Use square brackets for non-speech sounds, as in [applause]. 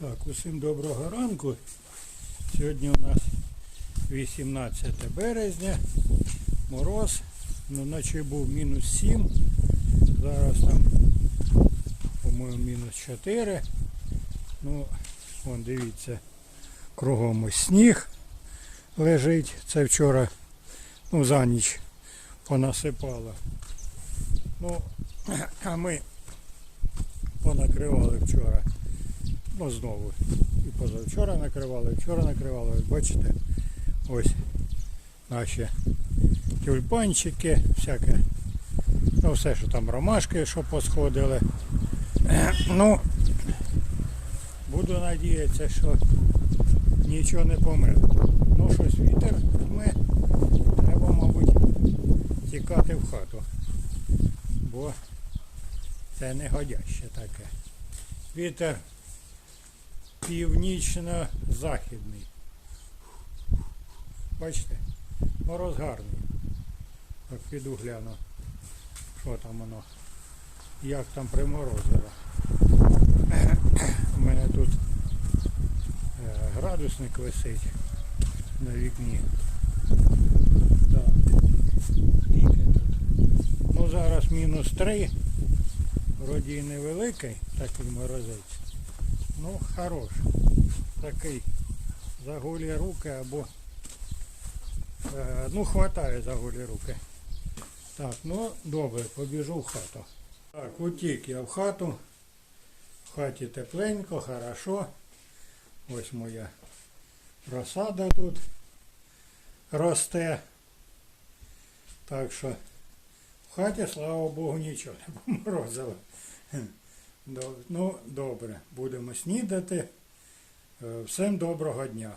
Так, усім доброго ранку. Сьогодні у нас 18 березня. Мороз. Ну, вночі був мінус 7. Зараз там, по-моєму, мінус 4. Ну, вон дивіться, кругом ось сніг лежить. Це вчора, ну, за ніч понасипало. Ну, [clears throat] а ми понакривали вчора. Ну, знову. І позавчора накривали, вчора накривали. Бачите, ось наші тюльпанчики, всяке. Ну, все, що там ромашки, що посходили. [clears throat] Ну, буду надіятися, що нічого не померло. Ну, щось вітер дме. Треба, мабуть, тікати в хату. Бо це не годяще таке. Вітер північно-західний. Бачите? Мороз гарний. Так піду гляну, що там воно, як там приморозило. У мене тут е, градусник висить на вікні. Так. Ну зараз мінус 3. Вроді і невеликий такий морозець. Ну, хорош. Такий за голі руки або. Е, ну, хватає за голі руки. Так, ну добре, побіжу в хату. Так, утік я в хату. В хаті тепленько, хорошо. Ось моя розсада тут росте. Так що в хаті, слава Богу, нічого не поморозило. Ну, добре, будемо снідати. Е, Всім доброго дня.